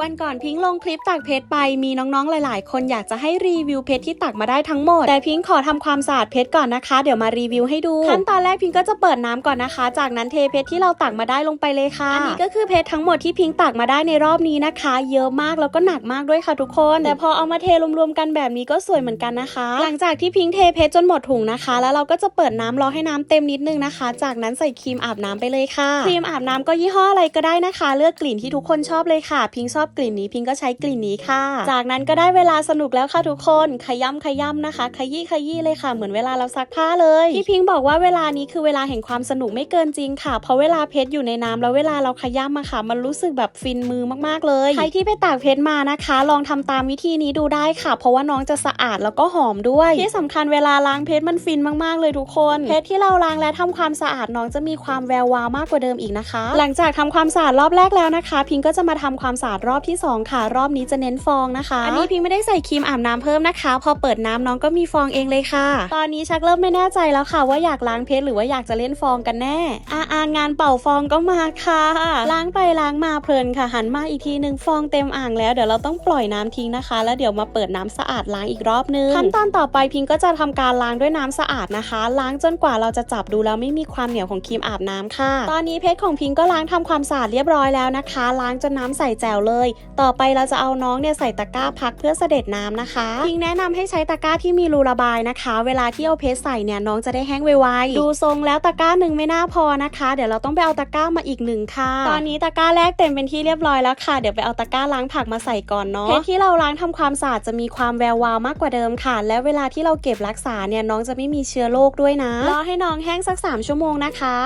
วันก่อนพิงค์ลงคลิปตักเพชรไปมีน้องๆ หลาย ๆ คนอยากจะให้รีวิวเพชรที่ตักมาได้ทั้งหมด แต่พิงค์ขอทำความสะอาดเพชรก่อนนะคะ เดี๋ยวมารีวิวให้ดู ขั้นตอนแรกพิงค์ก็จะเปิดน้ำก่อนนะคะ จากนั้นเทเพชรที่เราตักมาได้ลงไปเลยค่ะ อันนี้ก็คือเพชรทั้งหมดที่พิงค์ตักมาได้ในรอบนี้นะคะ เยอะมากแล้วก็หนักมากด้วยค่ะทุกคน แต่พอเอามาเทรวมๆกันแบบนี้ก็สวยเหมือนกันนะคะ หลังจากที่พิงค์เทเพชรจนหมดถุงนะคะ แล้วเราก็จะเปิดน้ำรอให้น้ำเต็มนิดนึงนะคะ จากนั้นใส่ครีมอาบน้ำไปเลยค่ะ ครีมอาบน้ำก็ยี่ห้ออะไรก็ได้นะคะ เลือกกลิ่นที่ทุกคนชอบเลยค่ะ พิงค์ชอบกลิ่นนี้พิงค์ก็ใช้กลิ่นนี้ค่ะ จากนั้นก็ได้เวลาสนุกแล้วค่ะทุกคน ขย้ำขย้ำนะคะ ขยี้ขยี้เลยค่ะ เหมือนเวลาเราซักผ้าเลยพี่พิงค์บอกว่าเวลานี้คือเวลาแห่งความสนุกไม่เกินจริงค่ะ เพราะเวลาเพชรอยู่ในน้ำแล้วเวลาเราขย้ำมาค่ะ มันรู้สึกแบบฟินมือมากๆเลย ใครที่ไปตากเพชรมานะคะ ลองทำตามวิธีนี้ดูได้ค่ะ เพราะว่าน้องจะสะอาดแล้วก็หอมด้วย ที่สำคัญเวลาล้างเพชรมันฟินมากๆเลยทุกคน เพชรที่เราล้างและทำความสะอาดน้องจะมีความแวววาวมากกว่าเดิมอีกนะคะ หลังจากทำความสะอาดรอบแรกแล้วนะคะ พิงก็จะมาทำความสะอาดรอบที่สองค่ะ รอบนี้จะเน้นฟองนะคะ อันนี้พิงไม่ได้ใส่ครีมอาบน้ำเพิ่มนะคะ พอเปิดน้ำน้องก็มีฟองเองเลยค่ะ ตอนนี้ชักเริ่มไม่แน่ใจแล้วค่ะ ว่าอยากล้างเพชรหรือว่าอยากจะเล่นฟองกันแน่อาอางานเป่าฟองก็มาค่ะ ล้างไปล้างมาเพลินค่ะ หันมาอีกทีหนึ่งฟองเต็มอ่างแล้วเดี๋ยวเราต้องปล่อยน้ำทิ้งนะคะ แล้วเดี๋ยวมาเปิดน้ำสะอาดล้างอีกรอบนึงขั้นตอนต่อไปพิงก็จะทำการล้างด้วยน้ำสะอาดนะคะ ล้างจนกว่าเราจะจับดูแล้วไม่มีความเหนียวของครีมอาบน้ำค่ะ ตอนนี้เพชรของพิงก็ล้างทำความสะอาดเรียบร้อยแล้วนะคะ ล้างจนน้ำใสแจ๋วเลยต่อไปเราจะเอาน้องเนี่ยใส่ตะกร้าพักเพื่อเสด็จน้ำนะคะพิงแนะนำให้ใช้ตะกร้าที่มีรูระบายนะคะ เวลาที่เอาเพชรใส่เนี่ยน้องจะได้แห้งไวๆดูทรงแล้วตะกร้าหนึ่งไม่น่าพอนะคะ เดี๋ยวเราต้องไปเอาตะกร้ามาอีกหนึ่งค่ะ ตอนนี้ตะกร้าแรกเต็มเป็นที่เรียบร้อยแล้วค่ะ เดี๋ยวไปเอาตะกร้าล้างผักมาใส่ก่อนเนาะเพชรที่เราล้างทำความสะอาดจะมีความแวววาวมากกว่าเดิมค่ะ และเวลาที่เราเก็บรักษาเนี่ยน้องจะไม่มีเชื้อโรคด้วยนะรอให้น้องแห้งสัก 3 ชั่วโมงนะคะ